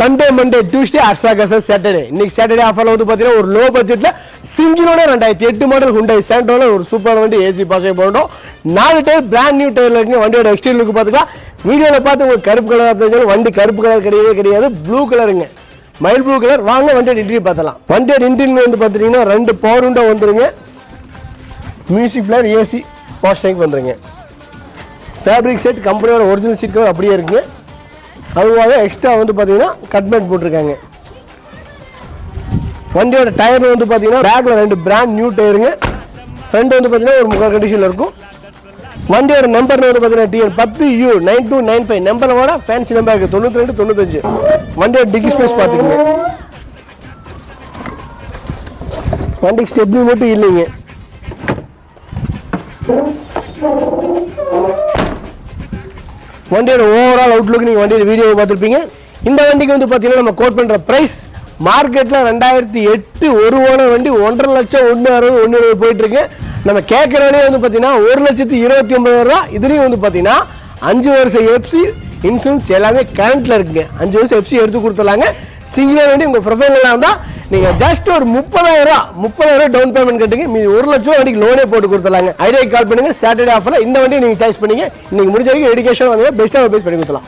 Sunday Monday Tuesday அர்சாகசா Saturday இன்னைக்கு Saturday ஆஃபர்ல வந்து பார்த்தீங்கன்னா ஒரு லோ பட்ஜெட்ல சிங்கிளோட ரெண்டாயிரத்தி எட்டு மாடல் ஹுண்டை சாண்டோல ஒரு சூப்பர் வண்டி ஏசி பாசை போட்டோம் நாலு டயர் பிராண்ட் நியூ டயர்ல இருக்குங்க. வண்டியோட எக்ஸ்டீரியர் லுக் பார்த்துக்கலாம் வீடியோவில் பார்த்து உங்களுக்கு கருப்பு கலர் தெரிஞ்சாலும் வண்டி கருப்பு கலர் கிடையவே கிடையாது. ப்ளூ கலருங்க மைல் ப்ளூ கலர் வாங்க வண்டியோட இன்டீரியர் பார்த்தலாம். வண்டியோட இன்டீரியர் வந்து பார்த்தீங்கன்னா ரெண்டு பவர் விண்டோ வந்துருங்க. மியூசிக் பிளேயர் ஏசி பாஸ்ட் வந்துருங்க. ஃபேப்ரிக் செட் கம்பெனியோட ஒரிஜினல் சீட் கவர் அப்படியே இருக்குங்க. அதுவாக எக்ஸ்ட்ரா வந்து பார்த்தீங்கன்னா கட்மேட் போட்டிருக்காங்க. வண்டியோட டயர் வந்து பார்த்தீங்கன்னா பேக்கில் ரெண்டு பிராண்ட் நியூ டயருங்க ஃப்ரண்ட் வந்து பார்த்தீங்கன்னா ஒரு முக்கால் கண்டிஷனில் இருக்கும். வண்டியோட நம்பர் வந்து பார்த்தீங்கன்னா டிஎன் பத்து U nine two nine five நம்பரோட ஃபேன்சி நம்பர் இருக்குது தொண்ணூற்றி ரெண்டு தொண்ணூத்தஞ்சு. வண்டியோட டிக்கி ஸ்பேஸ் பார்த்துக்கோங்க வண்டிக்கு ஸ்டெப்னி மட்டும் இல்லைங்க. வண்டியோட ஓவரால் அவுட்லுக் நீங்கள் வண்டியோட வீடியோவை பார்த்துருப்பீங்க. இந்த வண்டிக்கு வந்து பார்த்தீங்கன்னா நம்ம கோட் பண்ணுற ப்ரைஸ் மார்க்கெட்டில் ரெண்டாயிரத்தி எட்டு ஒரு ஓனர் வண்டி ஒன்றரை லட்சம் ஒன்று அறுபது ஒன்று இருபது போயிட்டுருக்கு. நம்ம கேட்குற வந்து பார்த்தீங்கன்னா ஒரு லட்சத்தி இருபத்தி ஒன்பதாயிரம் ரூபா இதுலேயும் வந்து பார்த்தீங்கன்னா அஞ்சு வருஷம் எஃப்சி இன்சூரன்ஸ் எல்லாமே கரண்ட்டில் இருக்குங்க. அஞ்சு வருஷம் எஃப்சி எடுத்து கொடுத்துலாங்க சிங்கிளாக வண்டி உங்கள் ப்ரொஃபைலில் இருந்தால் நீங்கள் ஜஸ்ட் ஒரு முப்பதாயிரம் ரூபா முப்பதாயிரம் டவுன் பேமெண்ட் கட்டுங்க. மீதி ஒரு லட்சம் வண்டிக்கு லோனே போட்டு கொடுத்துலாங்க ஐடியா கால் பண்ணுங்க. சாட்டர்டே ஆஃபரில் இந்த வண்டியை நீங்கள் சாய்ஸ் பண்ணீங்க. இன்னைக்கு முடிஞ்ச வரைக்கும் எடுக்கேஷன் வந்து பெஸ்ட்டாக பேஸ் பண்ணி கொடுத்துலாம்